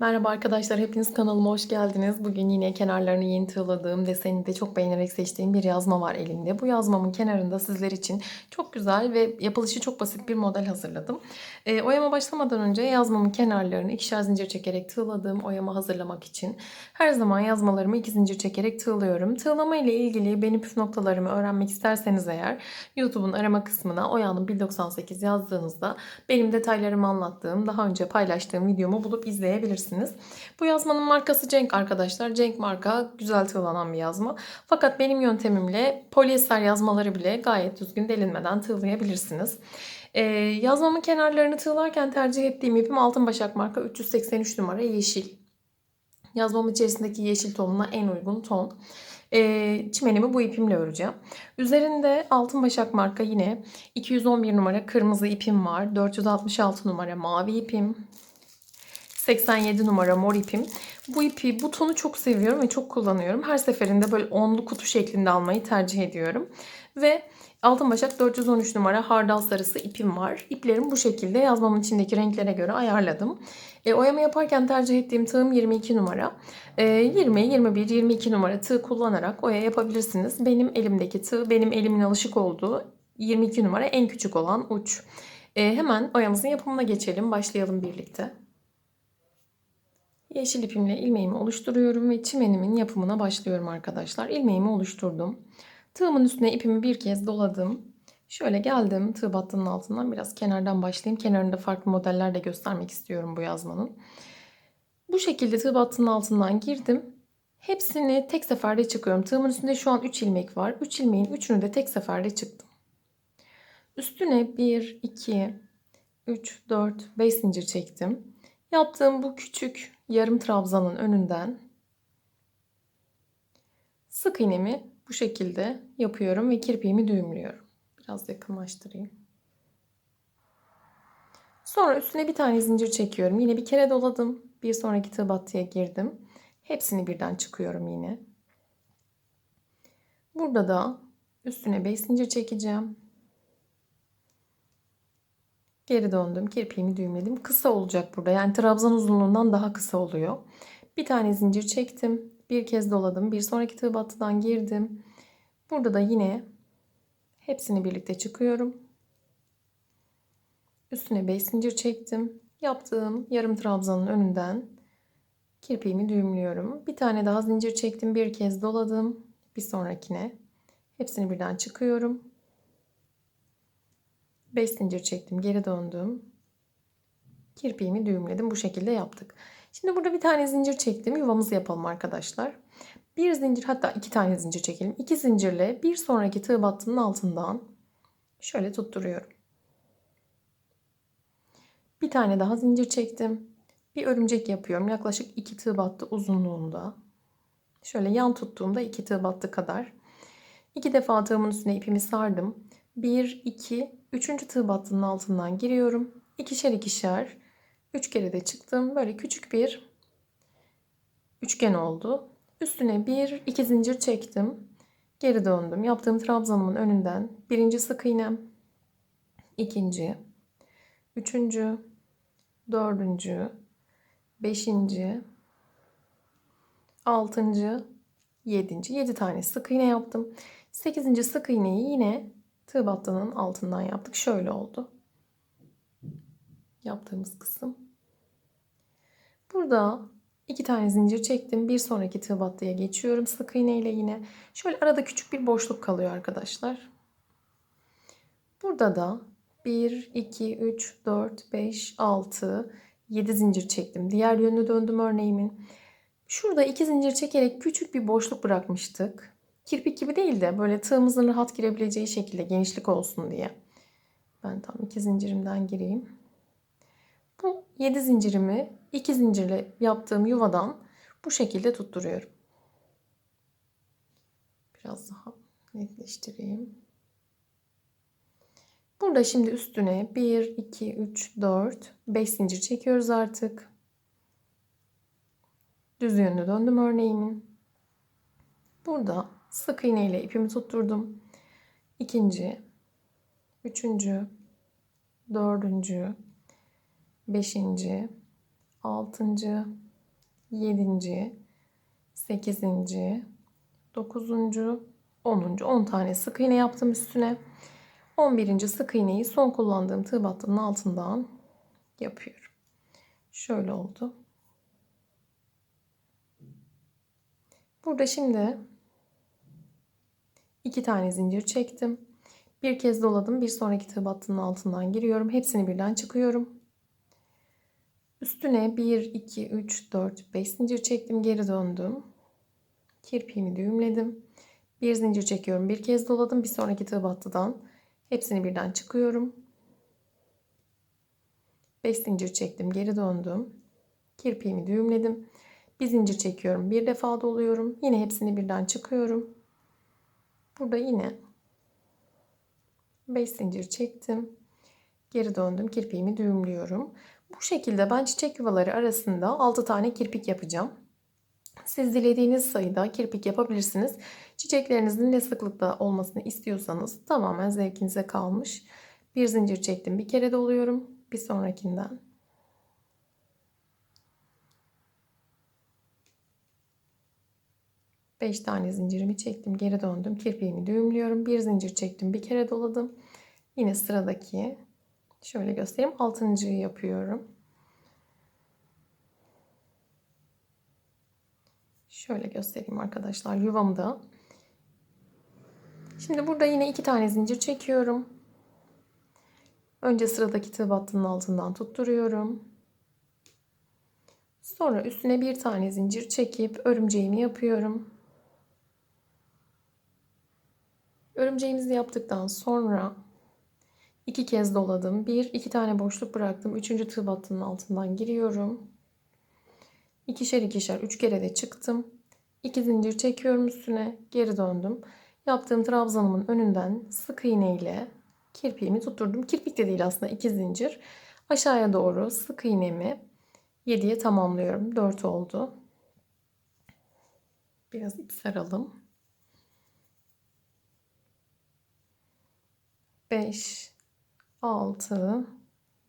Merhaba arkadaşlar, hepiniz kanalıma hoş geldiniz. Bugün yine kenarlarını yeni tığladığım, desenini de çok beğenerek seçtiğim bir yazma var elimde. Bu yazmamın kenarında sizler için çok güzel ve yapılışı çok basit bir model hazırladım. E, oyama başlamadan önce yazmamın kenarlarını ikişer zincir çekerek tığladığım oyama hazırlamak için her zaman yazmalarımı iki zincir çekerek tığlıyorum. Tığlama ile ilgili benim püf noktalarımı öğrenmek isterseniz eğer YouTube'un arama kısmına Oya'nın 1098 yazdığınızda benim detaylarımı anlattığım, daha önce paylaştığım videomu bulup izleyebilirsiniz. Bu yazmanın markası Cenk arkadaşlar. Cenk marka güzel tığlanan bir yazma. Fakat benim yöntemimle polyester yazmaları bile gayet düzgün delinmeden tığlayabilirsiniz. Ee, yazmamın kenarlarını tığlarken tercih ettiğim ipim Altın Başak marka 383 numara yeşil. Yazmamın içerisindeki yeşil tonuna en uygun ton. E, çimenimi bu ipimle öreceğim. Üzerinde Altın Başak marka yine 211 numara kırmızı ipim var. 466 numara mavi ipim. 87 numara mor ipim. Bu ipi, bu tonu çok seviyorum ve çok kullanıyorum. Her seferinde böyle onlu kutu şeklinde almayı tercih ediyorum. Ve Altın Başak 413 numara hardal sarısı ipim var. İplerim bu şekilde yazmamın içindeki renklere göre ayarladım. E, oyama yaparken tercih ettiğim tığım 22 numara. E, 20, 21, 22 numara tığ kullanarak oya yapabilirsiniz. Benim elimdeki tığ, benim elimin alışık olduğu 22 numara en küçük olan uç. E, hemen oyamızın yapımına geçelim. Başlayalım birlikte. Yeşil ipimle ilmeğimi oluşturuyorum ve çimenimin yapımına başlıyorum arkadaşlar. İlmeğimi oluşturdum. Tığımın üstüne ipimi bir kez doladım. Şöyle geldim tığ battının altından biraz kenardan başlayayım. Kenarında farklı modeller de göstermek istiyorum bu yazmanın. Bu şekilde tığ battının altından girdim. Hepsini tek seferde çıkıyorum. Tığımın üstünde şu an 3 ilmek var. 3 ilmeğin 3'ünü de tek seferde çıktım. Üstüne 1, 2, 3, 4, 5 zincir çektim. Yaptığım bu küçük yarım trabzanın önünden sık iğnemi bu şekilde yapıyorum ve kirpiğimi düğümlüyorum. Biraz yakınlaştırayım. Sonra üstüne bir tane zincir çekiyorum. Yine bir kere doladım. Bir sonraki tığ girdim. Hepsini birden çıkıyorum yine. Burada da üstüne 5 zincir çekeceğim. Geri döndüm. Kirpiğimi düğümledim. Kısa olacak burada. Yani trabzan uzunluğundan daha kısa oluyor. Bir tane zincir çektim. Bir kez doladım. Bir sonraki tığ battıdan girdim. Burada da yine hepsini birlikte çıkıyorum. Üstüne 5 zincir çektim. Yaptığım yarım trabzanın önünden kirpiğimi düğümlüyorum. Bir tane daha zincir çektim. Bir kez doladım. Bir sonrakine hepsini birden çıkıyorum. 5 zincir çektim. Geri döndüm. Kirpiğimi düğümledim. Bu şekilde yaptık. Şimdi burada bir tane zincir çektim. Yuvamızı yapalım arkadaşlar. Bir zincir hatta iki tane zincir çekelim. İki zincirle bir sonraki tığ battının altından şöyle tutturuyorum. Bir tane daha zincir çektim. Bir örümcek yapıyorum. Yaklaşık iki tığ battı uzunluğunda. Şöyle yan tuttuğumda iki tığ battı kadar. İki defa tığımın üstüne ipimi sardım. 1, 2, 3. tığ battının altından giriyorum. İkişer ikişer. 3 kere de çıktım. Böyle küçük bir üçgen oldu. Üstüne bir, iki zincir çektim. Geri döndüm. Yaptığım trabzanımın önünden birinci sık iğnem, ikinci, üçüncü, dördüncü, beşinci, altıncı, yedinci. Yedi tane sık iğne yaptım. Sekizinci sık iğneyi yine tığ battının altından yaptık. Şöyle oldu. Yaptığımız kısım. Burada iki tane zincir çektim. Bir sonraki tığ battıya geçiyorum. Sık iğne ile yine. Şöyle arada küçük bir boşluk kalıyor arkadaşlar. Burada da 1, 2, 3, 4, 5, 6, 7 zincir çektim. Diğer yönünü döndüm örneğimin. Şurada iki zincir çekerek küçük bir boşluk bırakmıştık. Kirpik gibi değil de böyle tığımızın rahat girebileceği şekilde genişlik olsun diye. Ben tam iki zincirimden gireyim. Bu 7 zincirimi 2 zincirle yaptığım yuvadan bu şekilde tutturuyorum. Biraz daha netleştireyim. Burada şimdi üstüne 1, 2, 3, 4, 5 zincir çekiyoruz artık. Düz yönlü döndüm örneğimin. Burada sık iğne ile ipimi tutturdum. İkinci, üçüncü, dördüncü, beşinci, altıncı, 7. 8. 9. 10. 10 tane sık iğne yaptım üstüne. 11. sık iğneyi son kullandığım tığ battının altından yapıyorum. Şöyle oldu. Burada şimdi iki tane zincir çektim. Bir kez doladım. Bir sonraki tığ battının altından giriyorum. Hepsini birden çıkıyorum. Üstüne 1, 2, 3, 4, 5 zincir çektim. Geri döndüm. Kirpiğimi düğümledim. Bir zincir çekiyorum. Bir kez doladım. Bir sonraki tığ battıdan hepsini birden çıkıyorum. 5 zincir çektim. Geri döndüm. Kirpiğimi düğümledim. Bir zincir çekiyorum. Bir defa doluyorum. Yine hepsini birden çıkıyorum. Burada yine 5 zincir çektim. Geri döndüm. Kirpiğimi düğümlüyorum. Bu şekilde ben çiçek yuvaları arasında 6 tane kirpik yapacağım. Siz dilediğiniz sayıda kirpik yapabilirsiniz. Çiçeklerinizin ne sıklıkta olmasını istiyorsanız tamamen zevkinize kalmış. Bir zincir çektim. Bir kere doluyorum. Bir sonrakinden. Beş tane zincirimi çektim. Geri döndüm. Kirpiğimi düğümlüyorum. Bir zincir çektim. Bir kere doladım. Yine sıradaki şöyle göstereyim. Altıncıyı yapıyorum. Şöyle göstereyim arkadaşlar yuvamda. Şimdi burada yine iki tane zincir çekiyorum. Önce sıradaki tığ battının altından tutturuyorum. Sonra üstüne bir tane zincir çekip örümceğimi yapıyorum. Örümceğimizi yaptıktan sonra iki kez doladım. Bir, iki tane boşluk bıraktım. Üçüncü tığ battının altından giriyorum. İkişer ikişer üç kere de çıktım. İki zincir çekiyorum üstüne. Geri döndüm. Yaptığım trabzanımın önünden sık iğne ile kirpiğimi tutturdum. Kirpik de değil aslında iki zincir. Aşağıya doğru sık iğnemi 7'ye tamamlıyorum. 4 oldu. Biraz ip saralım. 5 6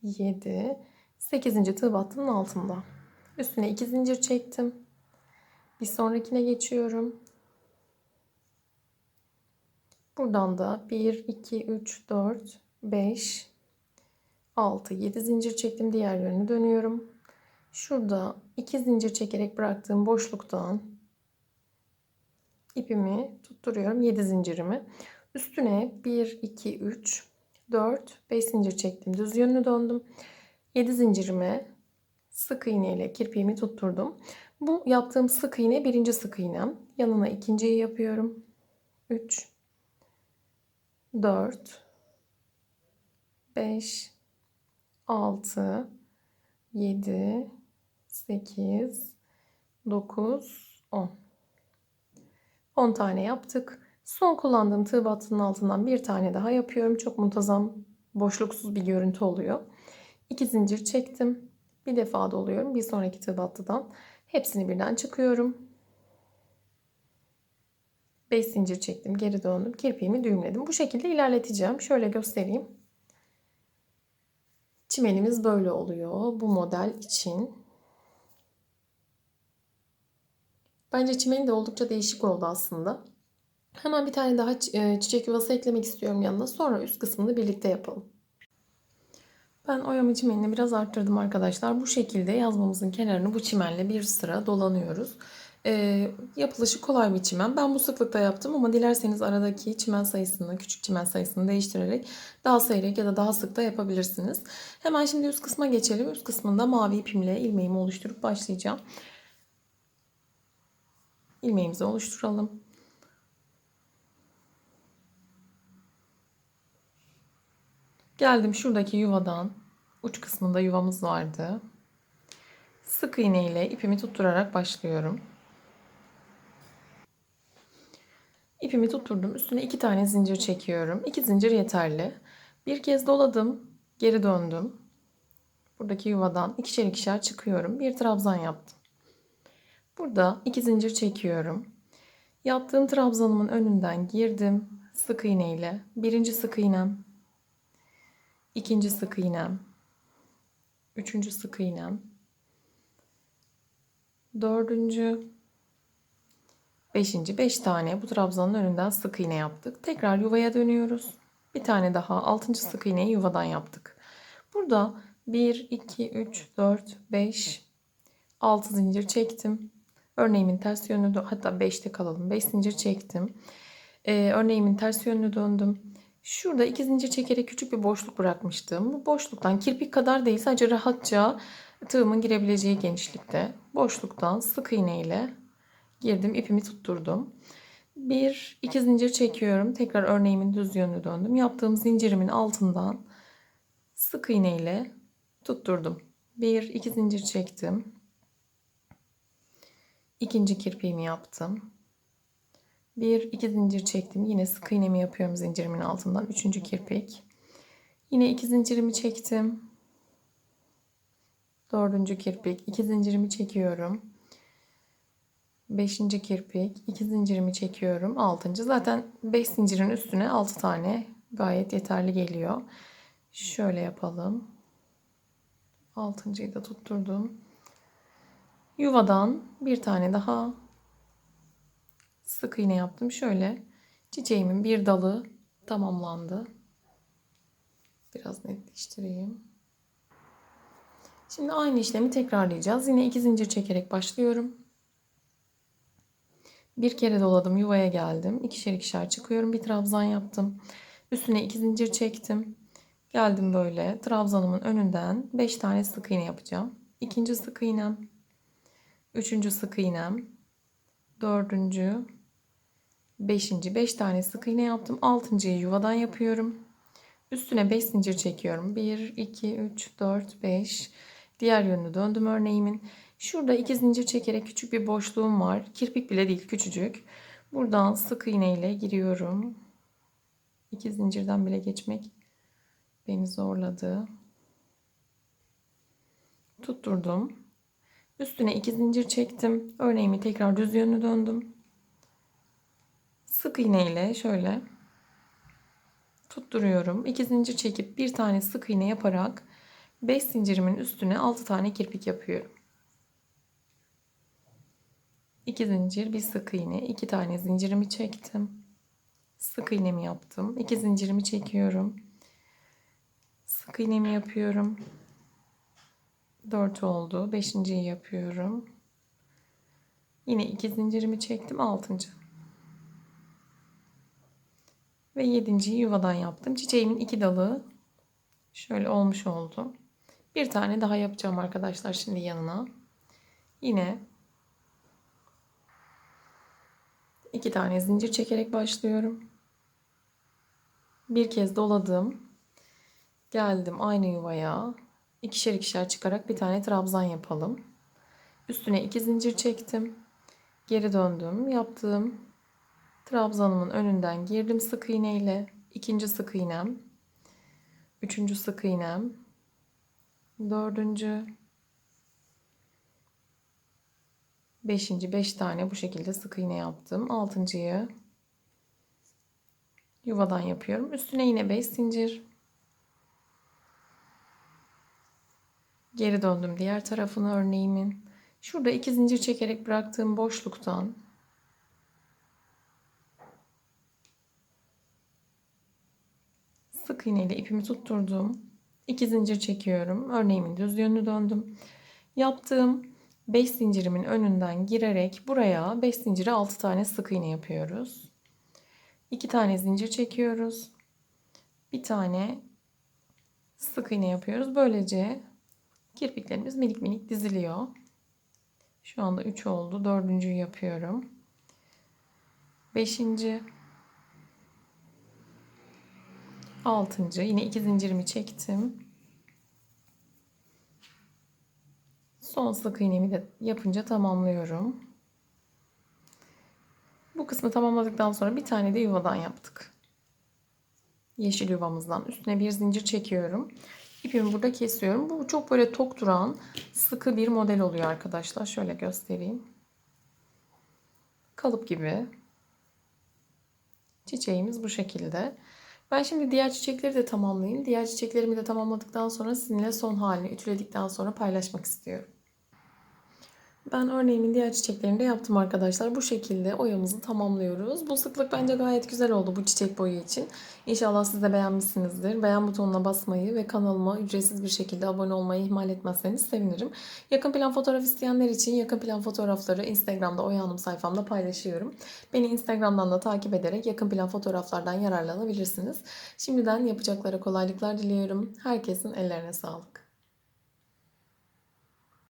7 8. tığ battının altında. Üstüne 2 zincir çektim. Bir sonrakine geçiyorum. Buradan da 1, 2, 3, 4, 5, 6, 7 zincir çektim. Diğer yönünü dönüyorum. Şurada 2 zincir çekerek bıraktığım boşluktan ipimi tutturuyorum. 7 zincirimi. Üstüne 1, 2, 3, 4, 5 zincir çektim. Düz yönünü döndüm. 7 zincirime sık iğne ile kirpiğimi tutturdum. Bu yaptığım sık iğne birinci sık iğnem. Yanına ikinciyi yapıyorum. 3 4 5 6 7 8 9 10 10 tane yaptık. Son kullandığım tığ battının altından bir tane daha yapıyorum. Çok muntazam, boşluksuz bir görüntü oluyor. 2 zincir çektim. Bir defa doluyorum. Bir sonraki tığ battıdan hepsini birden çıkıyorum. 5 zincir çektim. Geri döndüm. Kirpiğimi düğümledim. Bu şekilde ilerleteceğim. Şöyle göstereyim. Çimenimiz böyle oluyor. Bu model için. Bence çimeni de oldukça değişik oldu aslında. Hemen bir tane daha e, çiçek yuvası eklemek istiyorum yanına. Sonra üst kısmını birlikte yapalım. Ben oyama çimenini biraz arttırdım arkadaşlar. Bu şekilde yazmamızın kenarını bu çimenle bir sıra dolanıyoruz. Ee, yapılışı kolay bir çimen. Ben bu sıklıkta yaptım ama dilerseniz aradaki çimen sayısını, küçük çimen sayısını değiştirerek daha seyrek ya da daha sık da yapabilirsiniz. Hemen şimdi üst kısma geçelim. Üst kısmında mavi ipimle ilmeğimi oluşturup başlayacağım. İlmeğimizi oluşturalım. Geldim şuradaki yuvadan. Uç kısmında yuvamız vardı. Sık iğne ile ipimi tutturarak başlıyorum. İpimi tutturdum. Üstüne iki tane zincir çekiyorum. İki zincir yeterli. Bir kez doladım. Geri döndüm. Buradaki yuvadan ikişer ikişer çıkıyorum. Bir trabzan yaptım. Burada iki zincir çekiyorum. Yaptığım trabzanımın önünden girdim. Sık iğne ile. Birinci sık iğnem. İkinci sık iğnem. Üçüncü sık iğnem. Dördüncü. Beşinci. Beş tane bu trabzanın önünden sık iğne yaptık. Tekrar yuvaya dönüyoruz. Bir tane daha altıncı sık iğneyi yuvadan yaptık. Burada 1, 2, 3, 4, 5, 6 zincir çektim. Örneğimin ters yönünü hatta 5'te kalalım. 5 zincir çektim. Ee, örneğimin ters yönünü döndüm. Şurada iki zincir çekerek küçük bir boşluk bırakmıştım. Bu boşluktan kirpik kadar değil sadece rahatça tığımın girebileceği genişlikte. Boşluktan sık iğne ile girdim ipimi tutturdum. Bir iki zincir çekiyorum. Tekrar örneğimin düz yönünü döndüm. Yaptığım zincirimin altından sık iğne ile tutturdum. Bir iki zincir çektim. İkinci kirpiğimi yaptım. Bir iki zincir çektim. Yine sık iğnemi yapıyorum zincirimin altından. Üçüncü kirpik. Yine iki zincirimi çektim. Dördüncü kirpik. iki zincirimi çekiyorum. Beşinci kirpik. iki zincirimi çekiyorum. Altıncı. Zaten beş zincirin üstüne altı tane gayet yeterli geliyor. Şöyle yapalım. Altıncıyı da tutturdum. Yuvadan bir tane daha sık iğne yaptım. Şöyle çiçeğimin bir dalı tamamlandı. Biraz netleştireyim. Şimdi aynı işlemi tekrarlayacağız. Yine iki zincir çekerek başlıyorum. Bir kere doladım, yuvaya geldim. İkişer ikişer çıkıyorum. Bir trabzan yaptım. Üstüne iki zincir çektim. Geldim böyle. Trabzanımın önünden 5 tane sık iğne yapacağım. İkinci sık iğnem. Üçüncü sık iğnem. Dördüncü. Beşinci. Beş tane sık iğne yaptım. Altıncıyı yuvadan yapıyorum. Üstüne 5 zincir çekiyorum. 1, 2, 3, 4, 5. Diğer yönünü döndüm örneğimin. Şurada iki zincir çekerek küçük bir boşluğum var. Kirpik bile değil küçücük. Buradan sık iğne ile giriyorum. İki zincirden bile geçmek beni zorladı. Tutturdum. Üstüne iki zincir çektim. Örneğimi tekrar düz yönlü döndüm. Sık iğne ile şöyle tutturuyorum. İki zincir çekip bir tane sık iğne yaparak 5 zincirimin üstüne 6 tane kirpik yapıyorum. 2 zincir, bir sık iğne, 2 tane zincirimi çektim. Sık iğnemi yaptım. 2 zincirimi çekiyorum. Sık iğnemi yapıyorum. 4 oldu. 5.yi yapıyorum. Yine 2 zincirimi çektim. 6. Ve 7.yi yuvadan yaptım. Çiçeğimin iki dalı şöyle olmuş oldu. Bir tane daha yapacağım arkadaşlar şimdi yanına. Yine iki tane zincir çekerek başlıyorum. Bir kez doladım. Geldim aynı yuvaya. İkişer ikişer çıkarak bir tane trabzan yapalım. Üstüne iki zincir çektim. Geri döndüm. Yaptığım trabzanımın önünden girdim sık iğne ile. ikinci sık iğnem. Üçüncü sık iğnem. Dördüncü. Beşinci. Beş tane bu şekilde sık iğne yaptım. Altıncıyı yuvadan yapıyorum. Üstüne yine beş zincir. Geri döndüm diğer tarafını örneğimin. Şurada iki zincir çekerek bıraktığım boşluktan sık iğne ile ipimi tutturdum. İki zincir çekiyorum. Örneğimin düz yönünü döndüm. Yaptığım 5 zincirimin önünden girerek buraya 5 zincire 6 tane sık iğne yapıyoruz. 2 tane zincir çekiyoruz. Bir tane sık iğne yapıyoruz. Böylece kirpiklerimiz minik minik diziliyor. Şu anda 3 oldu. Dördüncüyü yapıyorum. Beşinci. Altıncı. Yine iki zincirimi çektim. Son sık iğnemi de yapınca tamamlıyorum. Bu kısmı tamamladıktan sonra bir tane de yuvadan yaptık. Yeşil yuvamızdan üstüne bir zincir çekiyorum. İpimi burada kesiyorum. Bu çok böyle tok duran sıkı bir model oluyor arkadaşlar. Şöyle göstereyim. Kalıp gibi. Çiçeğimiz bu şekilde. Ben şimdi diğer çiçekleri de tamamlayayım. Diğer çiçeklerimi de tamamladıktan sonra sizinle son halini ütüledikten sonra paylaşmak istiyorum. Ben örneğimin diğer çiçeklerini de yaptım arkadaşlar. Bu şekilde oyamızı tamamlıyoruz. Bu sıklık bence gayet güzel oldu bu çiçek boyu için. İnşallah siz de beğenmişsinizdir. Beğen butonuna basmayı ve kanalıma ücretsiz bir şekilde abone olmayı ihmal etmezseniz sevinirim. Yakın plan fotoğraf isteyenler için yakın plan fotoğrafları Instagram'da Oya Hanım sayfamda paylaşıyorum. Beni Instagram'dan da takip ederek yakın plan fotoğraflardan yararlanabilirsiniz. Şimdiden yapacaklara kolaylıklar diliyorum. Herkesin ellerine sağlık.